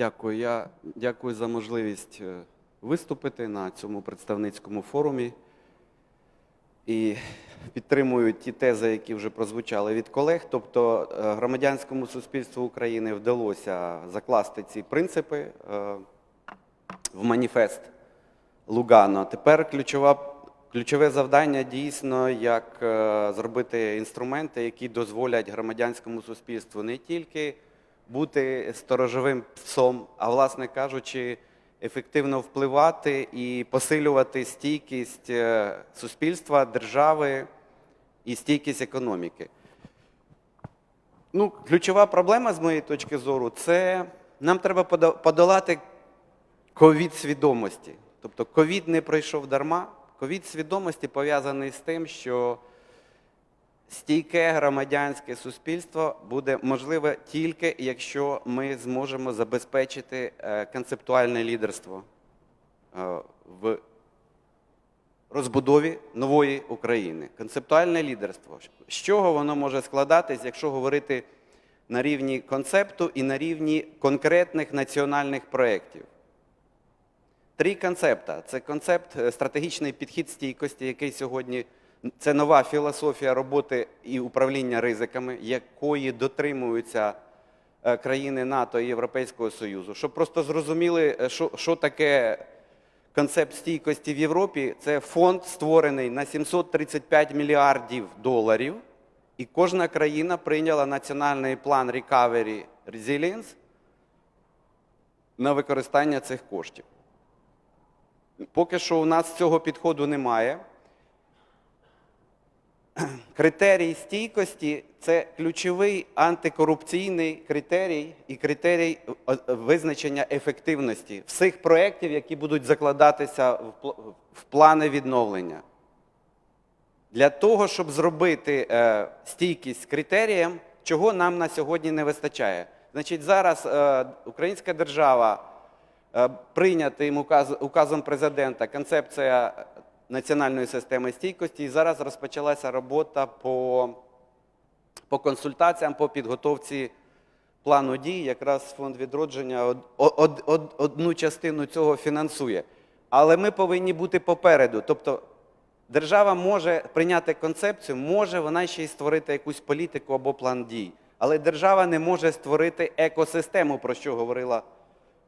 Дякую. Я дякую за можливість е, виступити на цьому представницькому форумі. І підтримую ті тези, які вже прозвучали від колег. Тобто е, громадянському суспільству України вдалося закласти ці принципи е, в маніфест Лугано. Тепер ключова, ключове завдання дійсно, як зробити інструменти, які дозволять громадянському суспільству не тільки бути сторожовим псом, а власне кажучи, ефективно впливати і посилювати стійкість е, суспільства, держави і стійкість економіки. Ну, ключова проблема, з моєї точки зору, це нам треба подолати ковід свідомості. Тобто ковід не пройшов дарма. Ковід свідомості пов'язаний з тим, що стійке громадянське суспільство буде можливе тільки якщо ми зможемо забезпечити е, концептуальне лідерство е, в розбудові нової України. Концептуальне лідерство. З чого воно може складатись, якщо говорити на рівні концепту і на рівні конкретних національних проєктів? Три концепта. Це концепт е, стратегічний підхід стійкості, який сьогодні це нова філософія роботи і управління ризиками, якої дотримуються е, країни НАТО і Європейського Союзу. Щоб просто зрозуміли, е, що, що таке концепт стійкості в Європі, це фонд створений на 735 мільярдів доларів, і кожна країна прийняла національний план Recovery Resilience на використання цих коштів. Поки що у нас цього підходу немає. Критерій стійкості це ключовий антикорупційний критерій і критерій е, е, визначення ефективності всіх проєктів, які будуть закладатися в плани відновлення. Для того, щоб зробити е, стійкість критерієм, чого нам на сьогодні не вистачає. Значить, зараз українська держава прийнятим указ, указом президента концепція національної системи стійкості, і зараз розпочалася робота по, по консультаціям, по підготовці плану дій. Якраз фонд відродження од, од, од, одну частину цього фінансує. Але ми повинні бути попереду. Тобто Держава може прийняти концепцію, може вона ще й створити якусь політику або план дій. Але держава не може створити екосистему, про що говорила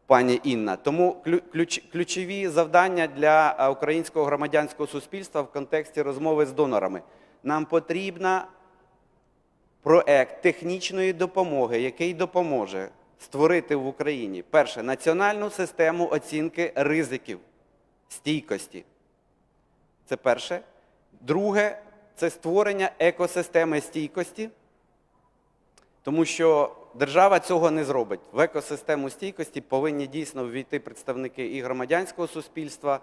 пані Інна. Тому ключ- ключові завдання для е, українського громадянського суспільства в контексті розмови з донорами. Нам потрібна проект технічної допомоги, який допоможе створити в Україні перше національну систему оцінки ризиків стійкості. Це перше. Друге це створення екосистеми стійкості, тому що держава цього не зробить. В екосистему стійкості повинні дійсно ввійти представники і громадянського суспільства,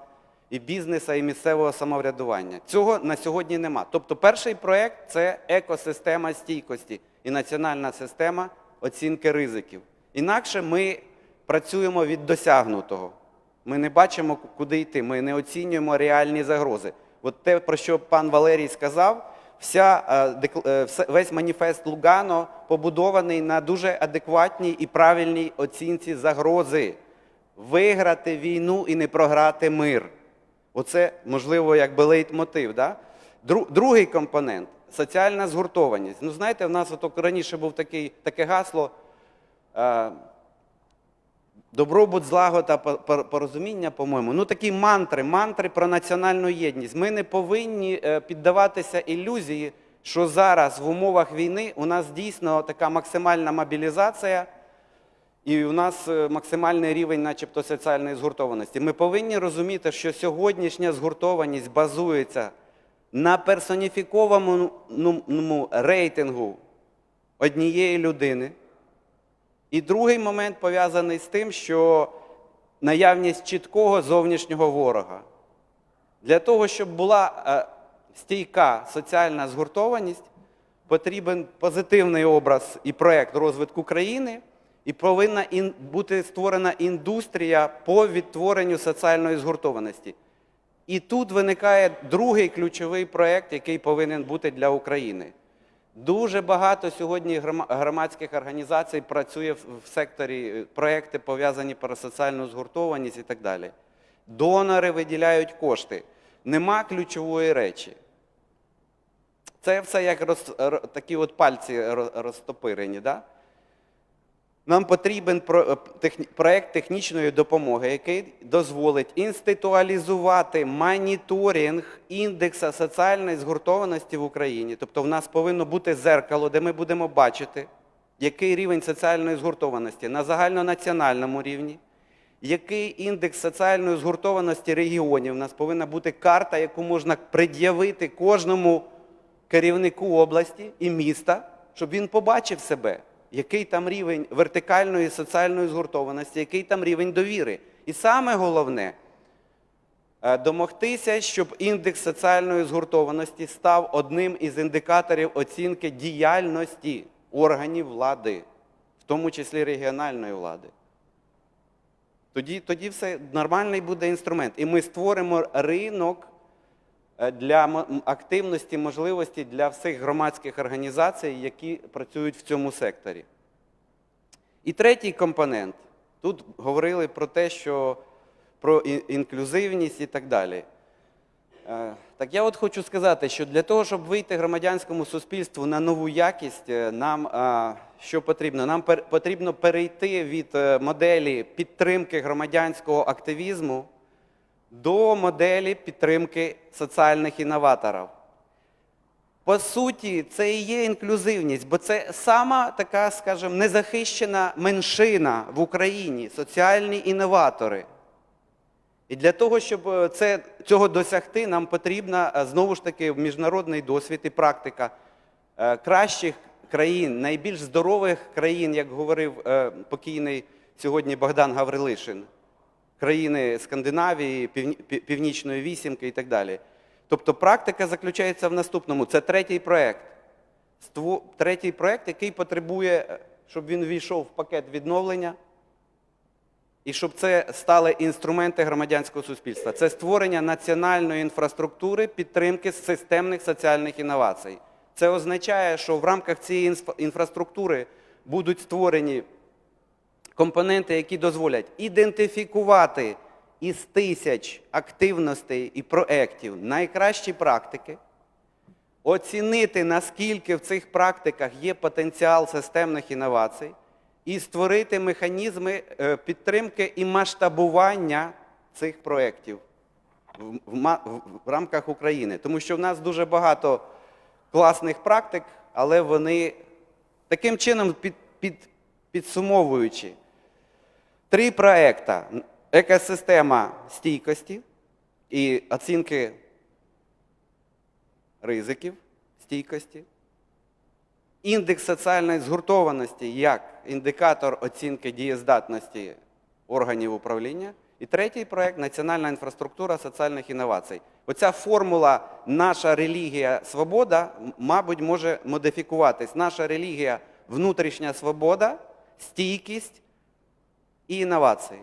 і бізнесу, і місцевого самоврядування. Цього на сьогодні нема. Тобто, перший проект це екосистема стійкості і національна система оцінки ризиків. Інакше ми працюємо від досягнутого. Ми не бачимо, куди йти, ми не оцінюємо реальні загрози. От те, про що пан Валерій сказав, вся, е, е, весь маніфест Лугано побудований на дуже адекватній і правильній оцінці загрози. Виграти війну і не програти мир. Оце, можливо, якби лейтмотив. Да? Другий компонент соціальна згуртованість. Ну, знаєте, в нас от раніше був такий, таке гасло. Добробут, злагода, по- по- порозуміння, по-моєму. Ну такі мантри, мантри про національну єдність. Ми не повинні е, піддаватися ілюзії, що зараз в умовах війни у нас дійсно така максимальна мобілізація, і у нас е, максимальний рівень, начебто, соціальної згуртованості. Ми повинні розуміти, що сьогоднішня згуртованість базується на персоніфікованому рейтингу однієї людини. І другий момент пов'язаний з тим, що наявність чіткого зовнішнього ворога. Для того, щоб була е, стійка соціальна згуртованість, потрібен позитивний образ і проєкт розвитку країни, і повинна бути створена індустрія по відтворенню соціальної згуртованості. І тут виникає другий ключовий проєкт, який повинен бути для України. Дуже багато сьогодні громадських організацій працює в секторі е, проекти, пов'язані про соціальну згуртованість і так далі. Донори виділяють кошти. Нема ключової речі. Це все як роз, такі от пальці розтопирені. Да? Нам потрібен про- е, технічної допомоги, який дозволить інституалізувати моніторинг індекса соціальної згуртованості в Україні. Тобто в нас повинно бути зеркало, де ми будемо бачити, який рівень соціальної згуртованості на загальнонаціональному рівні, який індекс соціальної згуртованості регіонів. У нас повинна бути карта, яку можна пред'явити кожному керівнику області і міста, щоб він побачив себе, який там рівень вертикальної соціальної згуртованості, який там рівень довіри. І саме головне е, домогтися, щоб індекс соціальної згуртованості став одним із індикаторів оцінки діяльності органів влади, в тому числі регіональної влади. Тоді, тоді все нормальний буде інструмент. І ми створимо ринок для активності, можливості для всіх громадських організацій, які працюють в цьому секторі. І третій компонент. Тут говорили про те, що про інклюзивність і так далі. Е, Так я от хочу сказати, що для того, щоб вийти громадянському суспільству на нову якість, е, нам е, що потрібно? Нам потрібно перейти від е, моделі підтримки громадянського активізму до моделі підтримки соціальних інноваторів. По суті, це і є інклюзивність, бо це сама така, скажімо, незахищена меншина в Україні, соціальні інноватори. І для того, щоб е, це, цього досягти, нам потрібна е, знову ж таки міжнародний досвід і практика е, кращих країн, найбільш здорових країн, як говорив покійний сьогодні Богдан Гаврилишин, країни Скандинавії, Північної вісімки і так далі. Тобто практика заключається в наступному. Це третій проєкт. Третій проєкт, який потребує, е, щоб він ввійшов в пакет відновлення. І щоб це стали інструменти громадянського суспільства. Це створення національної інфраструктури підтримки системних соціальних інновацій. Це означає, що в рамках цієї інфраструктури будуть створені компоненти, які дозволять ідентифікувати із тисяч активностей і проєктів найкращі практики, оцінити, наскільки в цих практиках є потенціал системних інновацій, і створити механізми е, підтримки і масштабування цих проєктів в, рамках України. Тому що в нас дуже багато класних практик, але вони таким чином під, під, підсумовуючи. Три проекти: екосистема стійкості і оцінки ризиків стійкості, індекс соціальної згуртованості як індикатор оцінки дієздатності органів управління. І третій проект національна інфраструктура соціальних інновацій. Оця формула наша релігія свобода, мабуть, може модифікуватись. Наша релігія внутрішня свобода, стійкість і інновації.